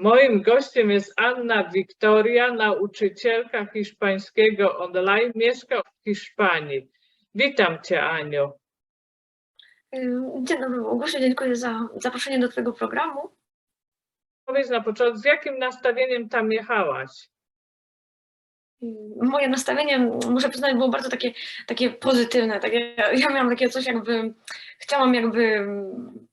Moim gościem jest Anna Wiktoria, nauczycielka hiszpańskiego online, mieszka w Hiszpanii. Witam Cię, Aniu. Dzień dobry, Małgosiu, dziękuję za zaproszenie do Twojego programu. Powiedz na początku, z jakim nastawieniem tam jechałaś? Moje nastawienie, muszę przyznać, było bardzo takie, takie pozytywne. Tak, ja, miałam takie coś jakby, chciałam jakby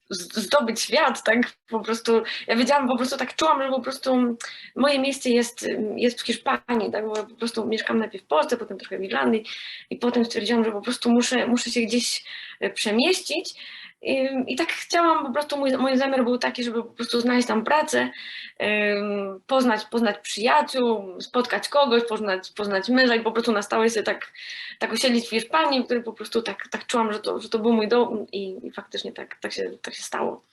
zdobyć świat, tak? Po prostu, ja wiedziałam, po prostu tak czułam, że po prostu moje miejsce jest, jest w Hiszpanii, tak, bo po prostu mieszkam najpierw w Polsce, potem trochę w Irlandii i potem stwierdziłam, że po prostu muszę, muszę się gdzieś e, przemieścić i, i tak chciałam, po prostu mój, mój zamiar był taki, żeby po prostu znaleźć tam pracę, poznać, poznać przyjaciół, spotkać kogoś, poznać, poznać męża i po prostu na stałe się tak, tak osiedlić w Hiszpanii, po prostu tak, tak czułam, że to, że to był mój dom i, i faktycznie tak, tak, się, tak się stało.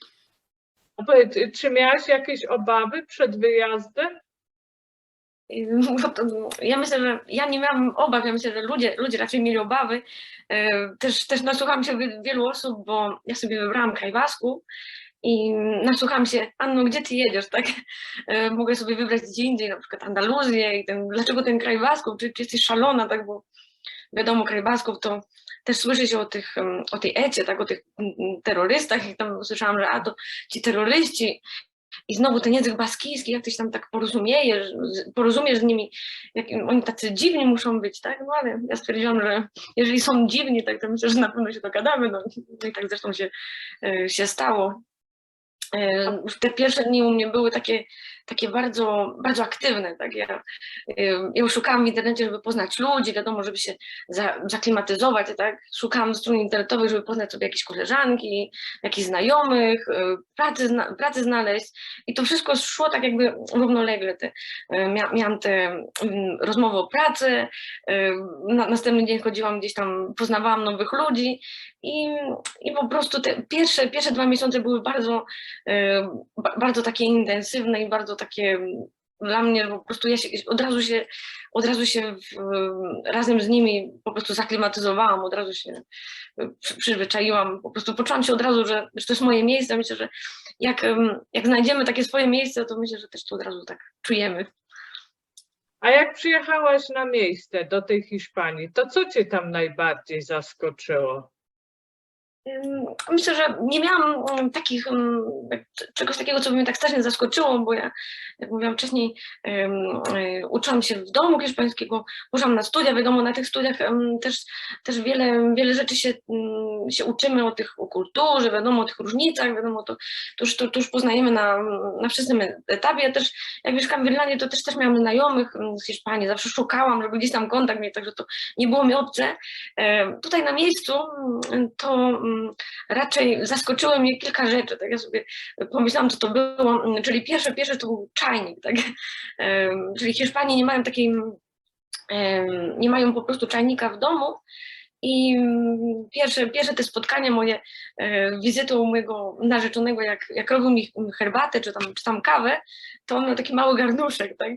Powiedz, czy miałaś jakieś obawy przed wyjazdem? Ja myślę, że ja nie miałam obaw, ja myślę, że ludzie, ludzie raczej mieli obawy. E, Też, też nasłuchałam się wi- wielu osób, bo ja sobie wybrałam kraj Basków i nasłuchałam się, Anno, gdzie ty jedziesz, tak? E, Mogę sobie wybrać gdzie indziej, na przykład Andaluzję i ten, dlaczego ten kraj Basków, czy, czy jesteś szalona, tak? Bo wiadomo, kraj Basków to też słyszy się o, tych, o tej Ecie, tak? O tych mm, mm, terrorystach i tam słyszałam, że a to ci terroryści i znowu ten język baskijski, jak ty się tam tak porozumiejesz, porozumiesz z nimi, jak oni tacy dziwni muszą być, tak? No ale ja stwierdziłam, że jeżeli są dziwni, tak to myślę, że na pewno się dogadamy, no no i tak zresztą się, e, się stało. E, Te pierwsze dni u mnie były takie, takie bardzo, bardzo aktywne, tak? Ja, ja szukałam w internecie, żeby poznać ludzi, wiadomo, żeby się za, zaklimatyzować, tak? Szukałam stron internetowych, żeby poznać sobie jakieś koleżanki, jakichś znajomych, e, pracy, pracy znaleźć i to wszystko szło tak jakby równolegle. Te, e, mia, miałam te rozmowy o pracy, e, na, następny dzień chodziłam gdzieś tam, poznawałam nowych ludzi i, i po prostu te pierwsze, pierwsze dwa miesiące były bardzo, ba, bardzo takie intensywne i bardzo takie mm, dla mnie po prostu ja się od razu się, od razu się w, razem z nimi po prostu zaklimatyzowałam, od razu się przy, przyzwyczaiłam, po prostu poczułam się od razu, że, że to jest moje miejsce. Myślę, że jak, jak znajdziemy takie swoje miejsce, to myślę, że też to od razu tak czujemy. A jak przyjechałaś na miejsce do tej Hiszpanii, to co Cię tam najbardziej zaskoczyło? Myślę, że nie miałam mm, takich, c- czegoś takiego, co by mnie tak strasznie zaskoczyło, bo ja, jak mówiłam wcześniej, y, uczyłam się w domu hiszpańskiego, poszłam na studia, wiadomo, na tych studiach też, też wiele, wiele rzeczy się, się uczymy o tych, o kulturze, wiadomo, o tych różnicach, wiadomo, to, to, już, to, to już poznajemy na, na wczesnym etapie. Ja też, jak mieszkam w Irlandii, to też, też miałam znajomych z Hiszpanii, zawsze szukałam, żeby gdzieś tam kontakt mieć, także to nie było mi obce. E, Tutaj na miejscu to raczej zaskoczyło mnie kilka rzeczy. Tak ja sobie pomyślałam, co to było. Czyli pierwsze, pierwsze to był czajnik. Tak? Czyli Hiszpanie nie mają takiej, nie mają po prostu czajnika w domu. I pierwsze, pierwsze te spotkania moje, e, wizyty u mojego narzeczonego, jak, jak robił mi herbatę czy tam, czy tam kawę, to on miał taki mały garnuszek, tak?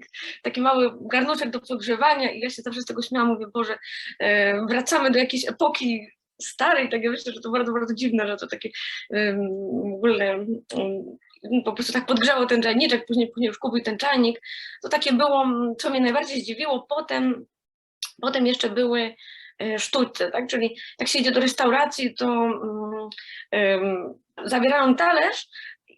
taki mały garnuszek do podgrzewania i ja się zawsze z tego śmiałam, mówię, Boże, e, wracamy do jakiejś epoki starej, tak ja myślę, że to bardzo, bardzo dziwne, że to takie em, w ogóle em, po prostu tak podgrzało ten czajniczek, później, później już kupił ten czajnik. To takie było, m, co mnie najbardziej zdziwiło. Potem, potem jeszcze były e, sztućce, tak? Czyli jak się idzie do restauracji, to mm, em, zabierają talerz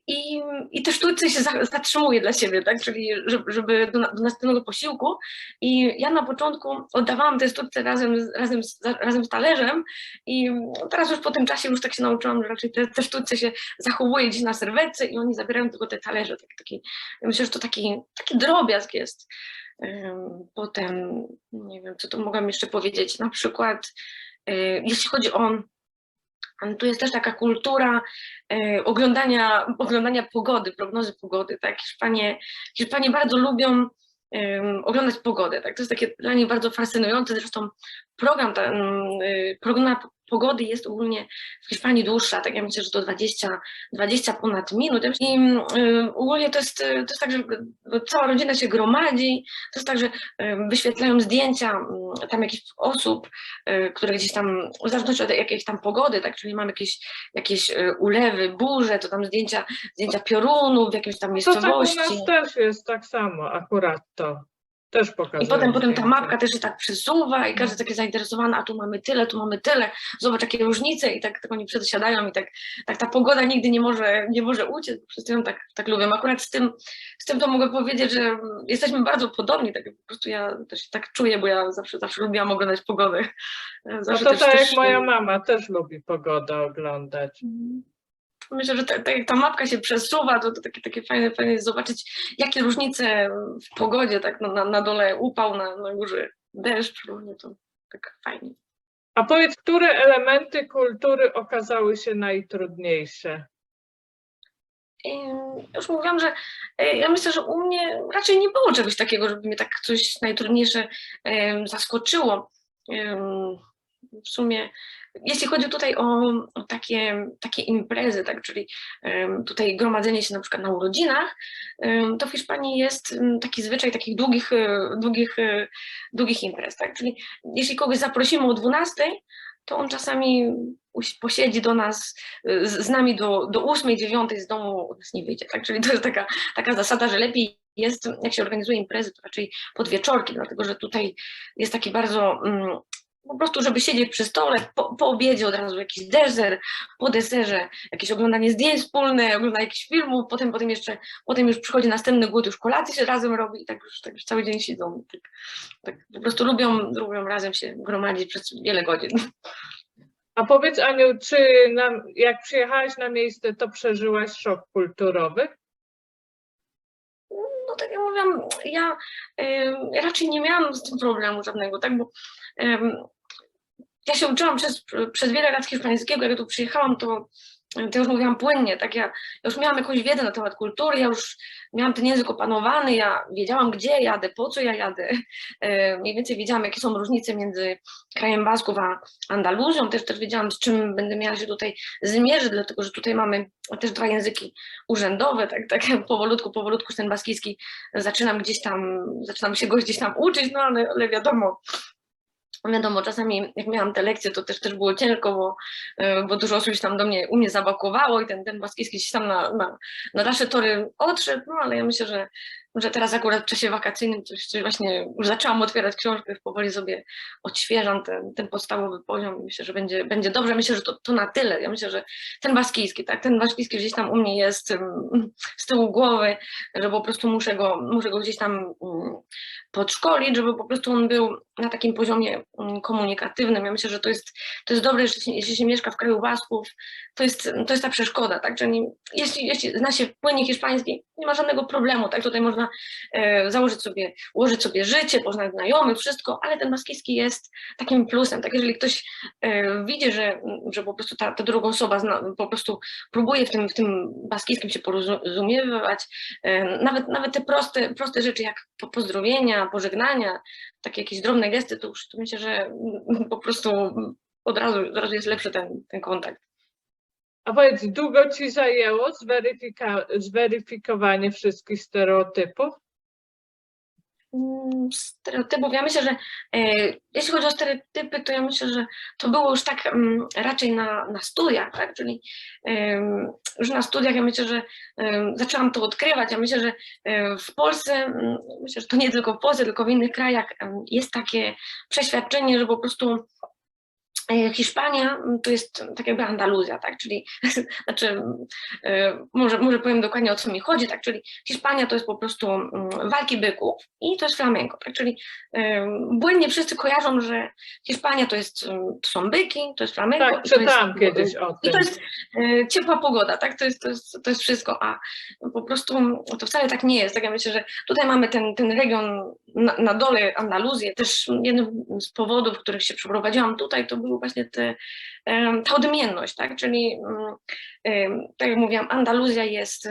i, i te sztućce się za- zatrzymuje dla siebie, tak? Czyli żeby, do, na- do następnego posiłku. I ja na początku oddawałam te sztućce razem, z- razem, razem z talerzem i teraz już po tym czasie już tak się nauczyłam, że raczej te, te sztućce się zachowuje gdzieś na serwetce i oni zabierają tylko te talerze. Tak, taki, myślę, że to taki, taki drobiazg jest. Potem, nie wiem, co tu mogłam jeszcze powiedzieć, na przykład y, jeśli chodzi o tu jest też taka kultura e, oglądania, oglądania pogody, prognozy pogody. Tak? Hiszpanie, Hiszpanie bardzo lubią oglądać pogodę. Tak? To jest takie dla nich bardzo fascynujące. Zresztą program, ten, prognoza, pogody jest ogólnie w Hiszpanii dłuższa, tak ja myślę, że to 20, 20 ponad minut. I y, ogólnie to jest, y, to jest tak, że cała rodzina się gromadzi, to jest tak, że y, wyświetlają zdjęcia y, tam jakichś osób, y, które gdzieś tam, w zależności od jakiejś tam pogody, tak, czyli mamy jakieś, jakieś ulewy, burze, to tam zdjęcia, zdjęcia piorunów w jakimś tam To tak u miejscowości. nas też jest tak samo, akurat to. Też. I potem, potem ta mapka też się tak przesuwa i każdy taki zainteresowany, a tu mamy tyle, tu mamy tyle, zobacz jakie różnice i tak, tak oni przedsiadają i tak, tak ta pogoda nigdy nie może, nie może uciec, przez to ją tak, tak lubię. Akurat z tym, z tym to mogę powiedzieć, że jesteśmy bardzo podobni, tak po prostu ja też tak czuję, bo ja zawsze, zawsze lubiłam oglądać pogodę. No Zawsze to też- tak jak moja mama też lubi pogodę oglądać. Myślę, że ta, ta, ta mapka się przesuwa, to, to takie, takie fajne, fajne jest zobaczyć, jakie różnice w pogodzie, tak na, na, na dole upał, na, na górze deszcz, różnie to tak fajnie. A powiedz, które elementy kultury okazały się najtrudniejsze? Już mówiłam, że e, ja myślę, że u mnie raczej nie było czegoś takiego, żeby mnie tak coś najtrudniejsze zaskoczyło. W sumie, jeśli chodzi tutaj o, o takie, takie imprezy, tak, czyli em, tutaj gromadzenie się na przykład na urodzinach, em, to w Hiszpanii jest em, taki zwyczaj takich długich, e, długich, e, długich imprez, tak, czyli jeśli kogoś zaprosimy o 12, to on czasami posiedzi do nas z, z nami do, do 8, 9 z domu od nas nie wyjdzie. Tak? Czyli to jest taka, taka zasada, że lepiej jest, jak się organizuje imprezy, to raczej podwieczorki, dlatego że tutaj jest taki bardzo mm, po prostu, żeby siedzieć przy stole, po, po obiedzie od razu jakiś deser, po deserze jakieś oglądanie zdjęć wspólne, oglądanie jakichś filmów, potem, potem jeszcze, potem już przychodzi następny głód, już kolację się razem robi i tak już, tak już cały dzień siedzą. Tak, tak po prostu lubią, lubią razem się gromadzić przez wiele godzin. A powiedz, Aniu, czy nam, jak przyjechałaś na miejsce, to przeżyłaś szok kulturowy? No tak jak mówiłam, ja em, raczej nie miałam z tym problemu żadnego, tak, bo ja się uczyłam przez, przez wiele lat hiszpańskiego, jak ja tu przyjechałam, to, to już mówiłam płynnie, tak, ja, ja już miałam jakąś wiedzę na temat kultury, ja już miałam ten język opanowany, ja wiedziałam, gdzie jadę, po co ja jadę, e, mniej więcej wiedziałam, jakie są różnice między krajem Basków a Andaluzją, też, też wiedziałam, z czym będę miała się tutaj zmierzyć, dlatego, że tutaj mamy też dwa języki urzędowe, tak, tak powolutku, powolutku ten baskijski zaczynam gdzieś tam, zaczynam się go gdzieś tam uczyć, no ale, ale wiadomo, wiadomo, czasami jak miałam te lekcje, to też, też było ciężko, bo, e, bo dużo osób się tam do mnie, u mnie zabakowało i ten, ten baskijski gdzieś tam na, na, na dalsze tory odszedł, no ale ja myślę, że, że teraz akurat w czasie wakacyjnym coś, coś właśnie już zaczęłam otwierać książkę, powoli sobie odświeżam ten, ten podstawowy poziom i myślę, że będzie, będzie dobrze. Myślę, że to, to na tyle. Ja myślę, że ten baskijski, tak, ten baskijski gdzieś tam u mnie jest ym, z tyłu głowy, że po prostu muszę go, muszę go gdzieś tam ym, podszkolić, żeby po prostu on był na takim poziomie ym, komunikatywnym. Ja myślę, że to jest, to jest dobre, jeśli jeśli się mieszka w kraju Basków, to jest, to jest ta przeszkoda, tak, czyli jeśli, jeśli zna się płynnie hiszpański, nie ma żadnego problemu, tak, tutaj można e, założyć sobie, ułożyć sobie życie, poznać znajomych, wszystko, ale ten baskijski jest takim plusem, tak, jeżeli ktoś e, widzi, że, że po prostu ta, ta druga osoba zna, po prostu próbuje w tym, w tym baskijskim się porozumiewać, e, nawet, nawet te proste, proste rzeczy jak po, pozdrowienia, pożegnania, takie jakieś drobne gesty, to już to myślę, że po prostu od razu, od razu jest lepszy ten, ten kontakt. A powiedz, długo ci zajęło zweryfikowanie wszystkich stereotypów? Mm, stereotypów. Ja myślę, że e, jeśli chodzi o stereotypy, to ja myślę, że to było już tak mm, raczej na, na studiach, tak? Czyli em, już na studiach ja myślę, że em, zaczęłam to odkrywać. Ja myślę, że e, w Polsce, mm, myślę, że to nie tylko w Polsce, tylko w innych krajach jest takie przeświadczenie, że po prostu e, Hiszpania mm, to jest tak jakby Andaluzja, tak? Czyli znaczy, e, może, może powiem dokładnie o co mi chodzi, tak? Czyli Hiszpania to jest po prostu mm, walki byków i to jest flamenco, tak? Czyli e, błędnie wszyscy kojarzą, że Hiszpania to jest mm, to są byki, to jest flamenco. Tak, i to jest- kiedyś o i to jest e, ciepła pogoda, tak? To jest, to, jest, to jest wszystko, a po prostu to wcale tak nie jest. Tak ja myślę, że tutaj mamy ten, ten region na, na dole, Andaluzję. Też jednym z powodów, których się przeprowadziłam tutaj, to był właśnie te, ta odmienność, tak? Czyli mm, tak jak mówiłam, Andaluzja jest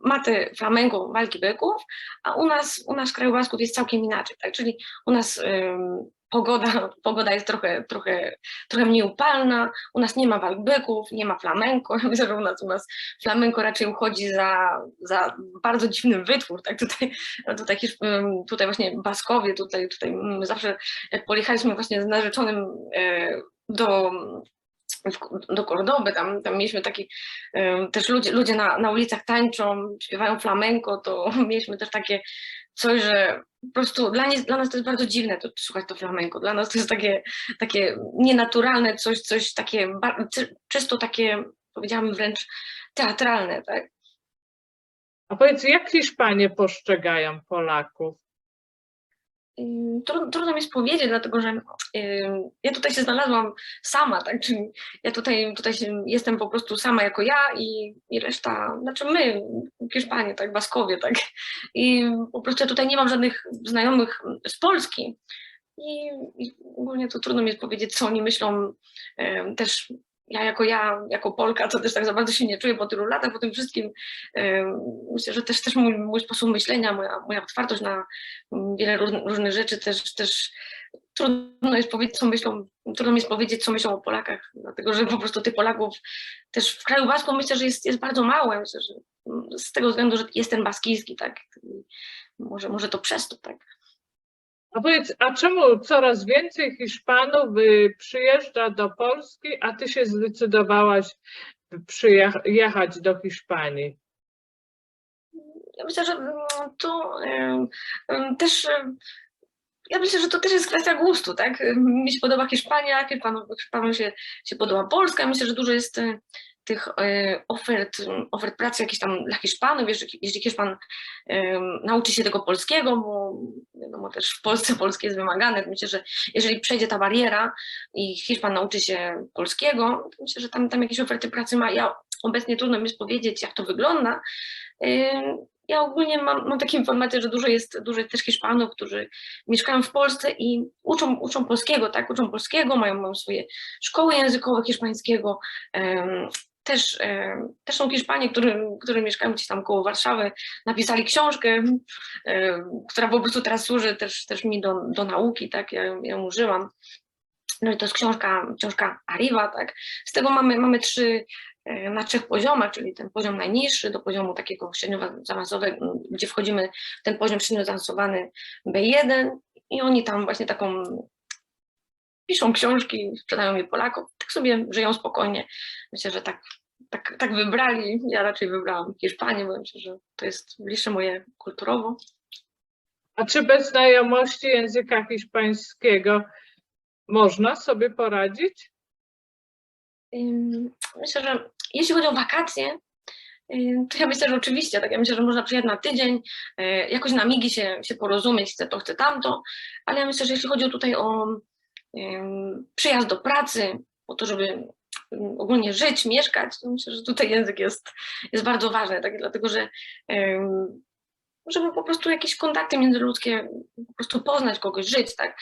ma te flamenco, walki byków, a u nas, u nas w kraju Basków jest całkiem inaczej, tak? Czyli u nas pogoda, pogoda jest trochę, trochę, trochę mniej upalna, u nas nie ma walbeków, nie ma flamenko, myślę, że u nas, u nas flamenko raczej uchodzi za, za bardzo dziwny wytwór, tak, tutaj, tutaj, tutaj właśnie Baskowie, tutaj, tutaj zawsze jak pojechaliśmy właśnie z narzeczonym e, do, do Kordoby, tam, tam mieliśmy taki, em, też ludzie, ludzie na, na ulicach tańczą, śpiewają flamenko, to mieliśmy też takie coś, że po prostu dla, nie, dla nas to jest bardzo dziwne to, słuchać to flamenko, dla nas to jest takie, takie nienaturalne, coś, coś takie, czysto takie, powiedziałabym wręcz teatralne, tak? A powiedz, jak Hiszpanie postrzegają Polaków? Trudno, mi jest powiedzieć, dlatego że ja tutaj się znalazłam sama, tak? Czyli ja tutaj, tutaj jestem po prostu sama jako ja i, i reszta, znaczy my, Hiszpanie, tak, Baskowie, tak? I po prostu ja tutaj nie mam żadnych znajomych z Polski. I, i ogólnie to trudno mi jest powiedzieć, co oni myślą. Też ja jako ja, jako Polka, to też tak za bardzo się nie czuję po tylu latach, po tym wszystkim. Myślę, że też, też mój, mój sposób myślenia, moja, moja otwartość na mm, wiele różn- różnych rzeczy też, też trudno jest powiedzieć, co myślą, trudno mi jest powiedzieć, co myślą o Polakach, dlatego że po prostu tych Polaków też w kraju basku myślę, że jest, jest bardzo mało. Myślę, że z tego względu, że jest ten baskijski, tak. Może, może to przez to, tak. A powiedz, a czemu coraz więcej Hiszpanów y, przyjeżdża do Polski, a ty się zdecydowałaś przyjechać do Hiszpanii? Ja myślę, że mm, to em, em, też. Ja myślę, że to też jest kwestia gustu, tak? Mi się podoba Hiszpania, Hiszpanom, Hiszpanom się, się podoba Polska. Myślę, że dużo jest tych e, ofert, ofert pracy jakichś tam dla Hiszpanów, jeśli, Hiszpan em, nauczy się tego polskiego, bo wiadomo też w Polsce polskie jest wymagane. Myślę, że jeżeli przejdzie ta bariera i Hiszpan nauczy się polskiego, to myślę, że tam, tam jakieś oferty pracy ma. Ja obecnie trudno mi jest powiedzieć, jak to wygląda. Ym, Ja ogólnie mam, mam takie informacje, że dużo jest, dużo jest też Hiszpanów, którzy mieszkają w Polsce i uczą, uczą polskiego, tak? Uczą polskiego, mają, mają swoje szkoły językowe hiszpańskiego. Też, em, też są Hiszpanie, którzy, którzy mieszkają gdzieś tam koło Warszawy, napisali książkę, em, która po prostu teraz służy też, też mi do, do nauki, tak? Ja, ją- ja ją użyłam. No i to jest książka, książka Arriva, tak? Z tego mamy, mamy trzy, e, na trzech poziomach, czyli ten poziom najniższy do poziomu takiego średnio zaawansowego, gdzie wchodzimy w ten poziom średnio zaawansowany B1 i oni tam właśnie taką piszą książki, sprzedają je Polakom, tak sobie żyją spokojnie. Myślę, że tak, tak, tak wybrali. Ja raczej wybrałam Hiszpanię, bo myślę, że to jest bliższe moje kulturowo. A czy bez znajomości języka hiszpańskiego można sobie poradzić? Myślę, że jeśli chodzi o wakacje, to ja myślę, że oczywiście, tak ja myślę, że można przyjechać na tydzień, y, jakoś na migi się, się porozumieć, chcę to, chcę tamto, ale ja myślę, że jeśli chodzi tutaj o przyjazd do pracy, po to, żeby ogólnie żyć, mieszkać, to myślę, że tutaj język jest, jest bardzo ważny, tak, dlatego że żeby po prostu jakieś kontakty międzyludzkie, po prostu poznać kogoś, żyć, tak.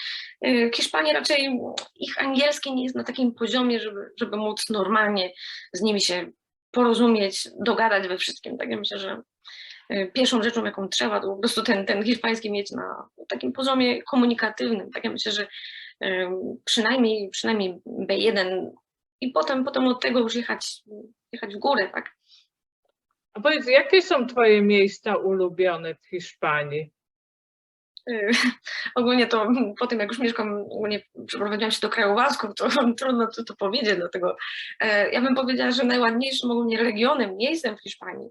Y, Hiszpanie raczej, ich angielski nie jest na takim poziomie, żeby, żeby móc normalnie z nimi się porozumieć, dogadać we wszystkim, tak. Ja myślę, że y, pierwszą rzeczą, jaką trzeba, to po prostu ten, ten hiszpański mieć na takim poziomie komunikatywnym, tak. Ja myślę, że przynajmniej, przynajmniej B1 i potem, potem od tego już jechać, jechać w górę, tak. A powiedz, jakie są twoje miejsca ulubione w Hiszpanii? Ogólnie to po tym, jak już mieszkam, ogólnie przeprowadziłam się do Krajowasków, to trudno to, to powiedzieć, dlatego e, ja bym powiedziała, że najładniejszym ogólnie regionem, miejscem w Hiszpanii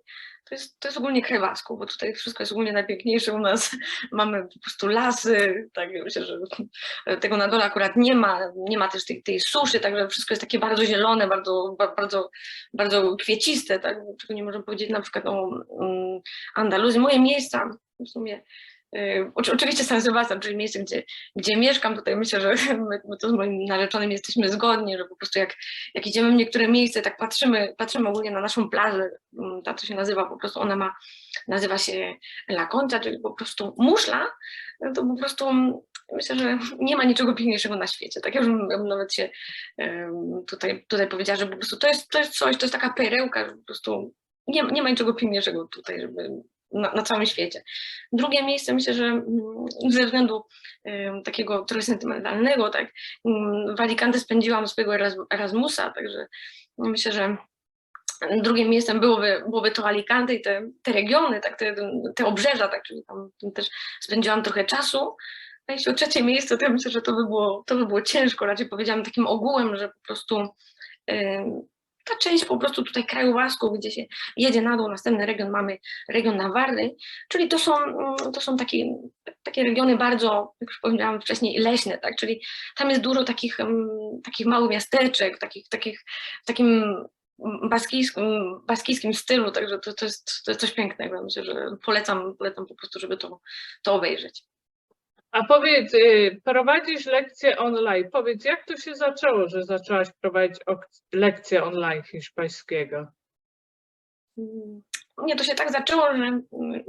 to jest, to jest ogólnie Krajowasków, bo tutaj wszystko jest ogólnie najpiękniejsze u nas. Mamy po prostu lasy, tak myślę, że tego na dole akurat nie ma, nie ma też tej, tej suszy, także wszystko jest takie bardzo zielone, bardzo, ba- bardzo, bardzo kwieciste, tak, czego nie możemy powiedzieć na przykład o mm, Andaluzji. Moje miejsca w sumie Oczywiście San Sebastian, czyli miejsce, gdzie, gdzie mieszkam, tutaj myślę, że my, my to z moim narzeczonym jesteśmy zgodni, że po prostu jak, jak idziemy w niektóre miejsce, tak patrzymy, patrzymy ogólnie na naszą plażę, mm, ta co się nazywa, po prostu ona ma, nazywa się La Concha, czyli po prostu muszla, no to po prostu mm, myślę, że nie ma niczego piękniejszego na świecie. Tak ja bym nawet się tutaj, tutaj powiedziała, że po prostu to jest, to jest coś, to jest taka perełka, że po prostu nie, nie ma niczego piękniejszego tutaj, żeby na, na całym świecie. Drugie miejsce myślę, że mm, ze względu em, takiego trochę sentymentalnego, tak, w Alicante spędziłam swojego Eras- Erasmusa, także myślę, że drugim miejscem byłoby, byłoby to Alicante i te, te regiony, tak, te, te obrzeża, tak, czyli tam, tam też spędziłam trochę czasu. A jeśli o trzecie miejsce, to ja myślę, że to by było, to by było ciężko. Raczej powiedziałam takim ogółem, że po prostu ta część po prostu tutaj kraju gdzie się jedzie na dół, następny region mamy region Nawarry, czyli to są, mm, to są takie, takie regiony bardzo, jak już powiedziałam wcześniej, leśne, tak, czyli tam jest dużo takich, em, takich małych miasteczek, takich, takich, w takim baskijskim, baskijskim stylu, także to, to, jest, to jest coś pięknego. Myślę, że polecam, polecam po prostu, żeby to, to obejrzeć. A powiedz, y, prowadzisz lekcje online. Powiedz, jak to się zaczęło, że zaczęłaś prowadzić lekcje online hiszpańskiego? Nie, to się tak zaczęło, że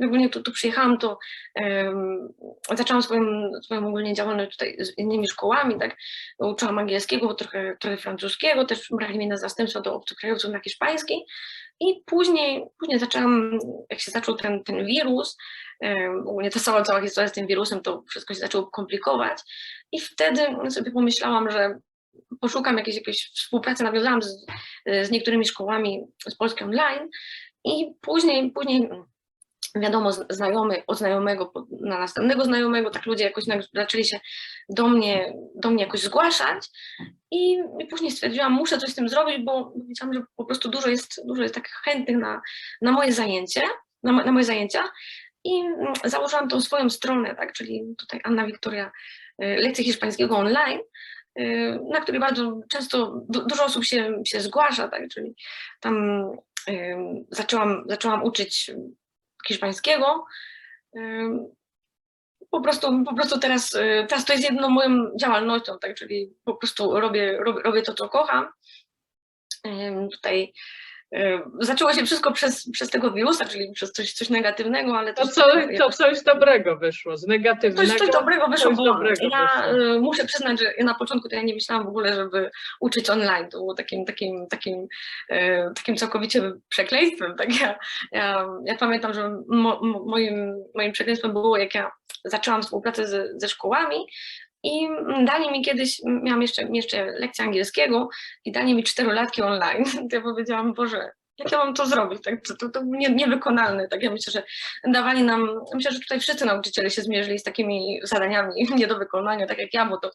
ogólnie tu, tu przyjechałam, to em, zaczęłam swoją, swoją ogólnie działalność tutaj z innymi szkołami, tak, uczyłam angielskiego, trochę, trochę francuskiego, też brali mnie na zastępstwo do obcokrajowców na hiszpański. I później, później zaczęłam, jak się zaczął ten, ten wirus, ogólnie ta cała, cała historia z tym wirusem, to wszystko się zaczęło komplikować. I wtedy sobie pomyślałam, że poszukam jakiejś, jakiejś współpracy, nawiązałam z, z niektórymi szkołami z Polski online i później, później wiadomo, znajomy od znajomego na następnego znajomego, tak ludzie jakoś zaczęli się do mnie, do mnie jakoś zgłaszać. I, i później stwierdziłam, muszę coś z tym zrobić, bo widziałam, że po prostu dużo jest, dużo jest takich chętnych na, na moje zajęcie, na, na moje zajęcia. I mm, założyłam tą swoją stronę, tak, czyli tutaj Anna Wiktoria, y, lekcje hiszpańskiego online, y, na której bardzo często du- dużo osób się, się zgłasza, tak, czyli tam zaczęłam, zaczęłam uczyć hiszpańskiego. Po prostu, po prostu teraz, y, teraz to jest jedną moją działalnością, tak, czyli po prostu robię, robię, robię to, co kocham. Tutaj zaczęło się wszystko przez, przez tego wirusa, czyli przez coś, coś negatywnego, ale To, też co, to coś dobrego wyszło, z negatywnego. Coś, coś dobrego wyszło, coś bo dobrego ja wyszło. y, muszę przyznać, że ja na początku to ja nie myślałam w ogóle, żeby uczyć online. To było takim, takim, takim, y, takim całkowicie przekleństwem. Tak? Ja, ja, ja pamiętam, że mo, mo, moim, moim przekleństwem było, jak ja zaczęłam współpracę ze, ze szkołami i dali mi kiedyś, miałam jeszcze, jeszcze lekcję angielskiego i dali mi czterolatki online. To ja powiedziałam, Boże, jak ja mam to zrobić? Tak, to, to, to nie, niewykonalne. Tak, ja myślę, że dawali nam, myślę, że tutaj wszyscy nauczyciele się zmierzyli z takimi zadaniami nie do wykonania, tak jak ja, bo to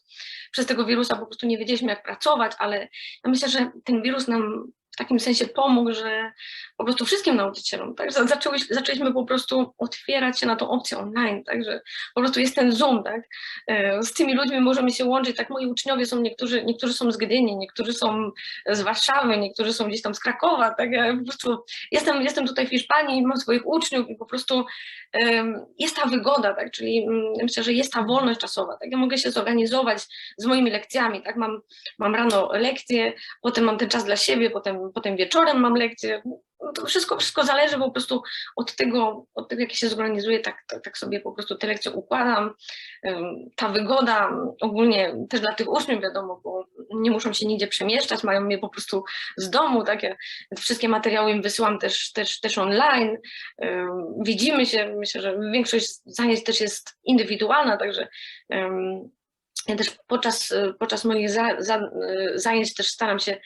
przez tego wirusa po prostu nie wiedzieliśmy, jak pracować, ale ja myślę, że ten wirus nam w takim sensie pomógł, że po prostu wszystkim nauczycielom, tak, Za- zaczęły, zaczęliśmy po prostu otwierać się na tą opcję online, tak, że po prostu jest ten Zoom, tak, E, z tymi ludźmi możemy się łączyć, tak, moi uczniowie są, niektórzy, niektórzy są z Gdyni, niektórzy są z Warszawy, niektórzy są gdzieś tam z Krakowa, tak, ja po prostu jestem, jestem tutaj w Hiszpanii, mam swoich uczniów i po prostu jest ta wygoda, tak, czyli mm, myślę, że jest ta wolność czasowa, tak, ja mogę się zorganizować z moimi lekcjami, tak, mam, mam rano lekcje, potem mam ten czas dla siebie, potem, potem wieczorem mam lekcje, no to wszystko, wszystko zależy po prostu od tego, od tego, jak się zorganizuję, tak, tak, tak sobie po prostu te lekcje układam. Ta wygoda ogólnie też dla tych uczniów wiadomo, bo nie muszą się nigdzie przemieszczać, mają mnie po prostu z domu, tak, ja wszystkie materiały im wysyłam też, też, też online, widzimy się, myślę, że większość zajęć też jest indywidualna, także ja też podczas, podczas moich za, za, zajęć też staram się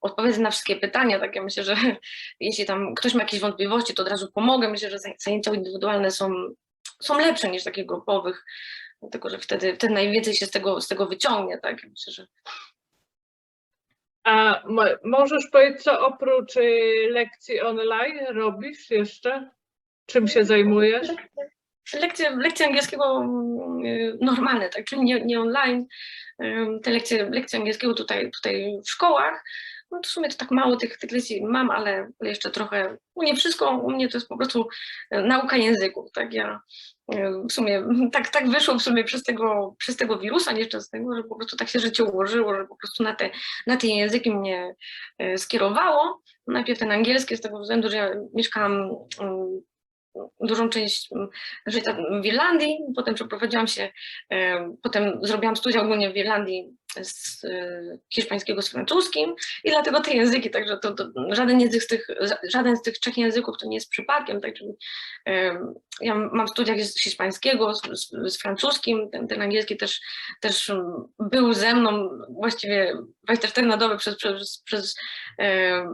odpowiedzieć na wszystkie pytania, tak ja myślę, że jeśli tam ktoś ma jakieś wątpliwości, to od razu pomogę, myślę, że zaj- zajęcia indywidualne są, są lepsze niż takie grupowych, dlatego, że wtedy, wtedy najwięcej się z tego, z tego wyciągnie, tak, ja myślę, że A mo- możesz powiedzieć, co oprócz y, lekcji online robisz jeszcze? Czym się zajmujesz? Lekcje, lekcje angielskiego y, normalne, tak, czyli nie, nie online. Te lekcje, lekcje angielskiego tutaj, tutaj w szkołach, no w sumie to tak mało tych, tych lekcji mam, ale ale jeszcze trochę, no nie wszystko, u mnie to jest po prostu y, nauka języków, tak, ja y, w sumie tak, tak wyszło w sumie przez tego, przez tego wirusa nieszczęsnego, że po prostu tak się życie ułożyło, że po prostu na te, na te języki mnie y, skierowało. Najpierw ten angielski z tego względu, że ja mieszkałam ym, dużą część mm, życia w Irlandii, potem przeprowadziłam się, potem zrobiłam studia ogólnie w Irlandii z e, hiszpańskiego z francuskim i dlatego te języki, także to, to żaden, język z tych, żaden z tych trzech języków to nie jest przypadkiem, tak, czyli e, ja mam studia z hiszpańskiego, z, z, francuskim, ten, ten angielski też, też mm, był ze mną właściwie 24 na dobę przez, przez, przez e,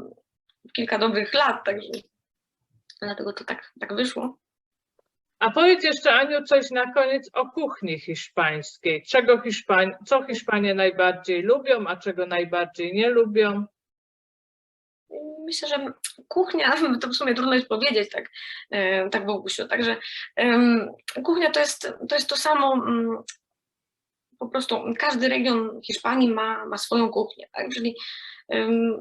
kilka dobrych lat, także dlatego to tak, tak wyszło. A powiedz jeszcze, Aniu, coś na koniec o kuchni hiszpańskiej. Czego Hiszpań, co Hiszpanie najbardziej lubią, a czego najbardziej nie lubią? Myślę, że kuchnia, to w sumie trudno jest powiedzieć tak, e, tak Bogusiu, także em, kuchnia to jest, to jest to samo, mm, po prostu każdy region Hiszpanii ma, ma swoją kuchnię, tak, czyli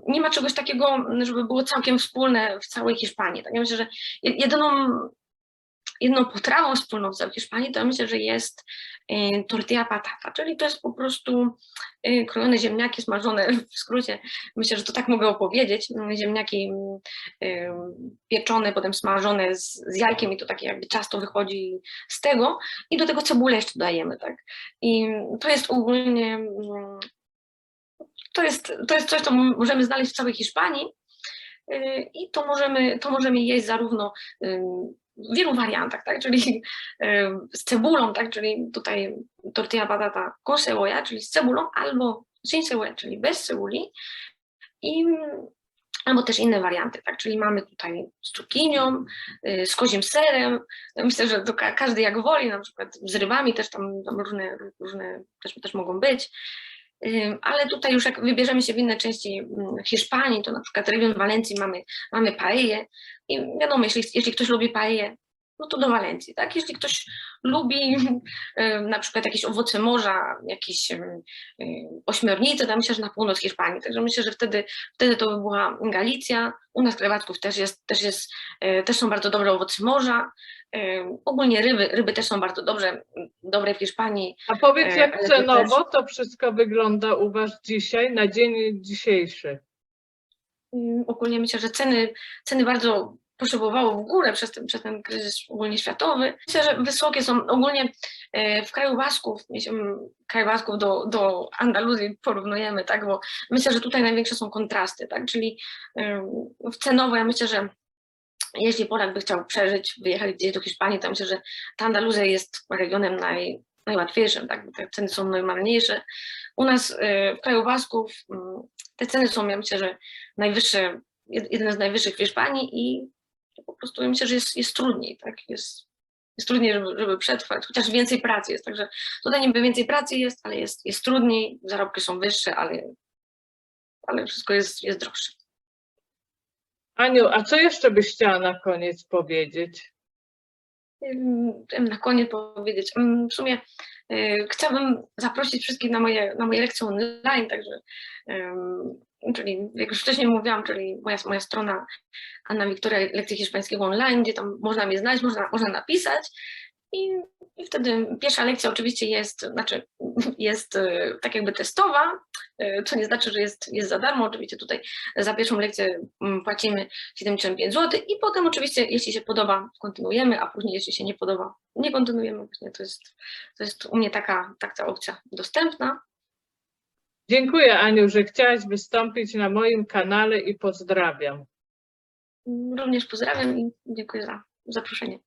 nie ma czegoś takiego, żeby było całkiem wspólne w całej Hiszpanii, tak, ja myślę, że je- jedyną, jedną potrawą wspólną w Hiszpanii to myślę, że jest e, tortilla patata, czyli to jest po prostu e, krojone ziemniaki smażone, w skrócie, myślę, że to tak mogę opowiedzieć, mm, ziemniaki mm, em, pieczone, potem smażone z, z jajkiem i to takie jakby ciasto wychodzi z tego. I do tego cebulę jeszcze dodajemy, tak. I to jest ogólnie, mm, to jest, to jest coś, co możemy znaleźć w całej Hiszpanii. Y, i to możemy, to możemy jeść zarówno w wielu wariantach, tak, czyli ym, z cebulą, tak, czyli tutaj tortilla patata con cebolla, czyli z cebulą, albo sin cebolla, czyli bez cebuli. I albo też inne warianty, tak, czyli mamy tutaj z cukinią, y, z kozim serem, myślę, że to ka- każdy jak woli, na przykład z rybami też tam, tam różne, różne też, też mogą być, ale tutaj już jak wybierzemy się w inne części mm, Hiszpanii, to na przykład region Walencji mamy, mamy paellę i wiadomo, jeśli, jeśli ktoś lubi paellę, no to do Walencji, tak? Jeśli ktoś lubi na przykład jakieś owoce morza, jakieś ośmiornice, to myślę, że na północ Hiszpanii, także myślę, że wtedy, wtedy to by była Galicja, u nas Krewacków też jest, też jest, e, też są bardzo dobre owoce morza, Ym, ogólnie ryby, ryby też są bardzo dobrze, dobre w Hiszpanii, A powiedz, E, jak cenowo to wszystko wygląda u Was dzisiaj, na dzień dzisiejszy? Mm, ogólnie myślę, że ceny, ceny bardzo poszybowały w górę przez ten, przez ten kryzys ogólnie światowy. Myślę, że wysokie są ogólnie e, w kraju Basków, jeśli mm, kraj Basków do, do Andaluzji porównujemy, tak, bo myślę, że tutaj największe są kontrasty, tak, czyli cenowo ja myślę, że jeśli Polak by chciał przeżyć, wyjechać gdzieś do Hiszpanii, to myślę, że ta Andaluzja jest regionem naj, najłatwiejszym, tak, te ceny są normalniejsze. U nas e, w kraju Basków mm, te ceny są, ja myślę, że najwyższe, jed- jeden z najwyższych w Hiszpanii i po prostu myślę, że jest, jest trudniej, tak, jest, jest trudniej, żeby, żeby przetrwać, chociaż więcej pracy jest, także tutaj niby więcej pracy jest, ale jest, jest trudniej, zarobki są wyższe, ale, ale wszystko jest, jest droższe. Aniu, a co jeszcze byś chciała na koniec powiedzieć? Na koniec powiedzieć, w sumie y, chciałabym zaprosić wszystkich na moje, na moje lekcje online, także, czyli jak już wcześniej mówiłam, czyli moja, moja strona Anna Wiktoria Lekcje Hiszpańskiego Online, gdzie tam można mnie znaleźć, można, można napisać i, i wtedy pierwsza lekcja oczywiście jest, znaczy jest y, tak jakby testowa, y, co nie znaczy, że jest, jest za darmo, oczywiście tutaj za pierwszą lekcję mm, płacimy 75 zł i potem oczywiście, jeśli się podoba, kontynuujemy, a później, jeśli się nie podoba, nie kontynuujemy. Właśnie to jest, to jest u mnie taka, taka opcja dostępna. Dziękuję, Aniu, że chciałaś wystąpić na moim kanale i pozdrawiam. Również pozdrawiam i dziękuję za zaproszenie.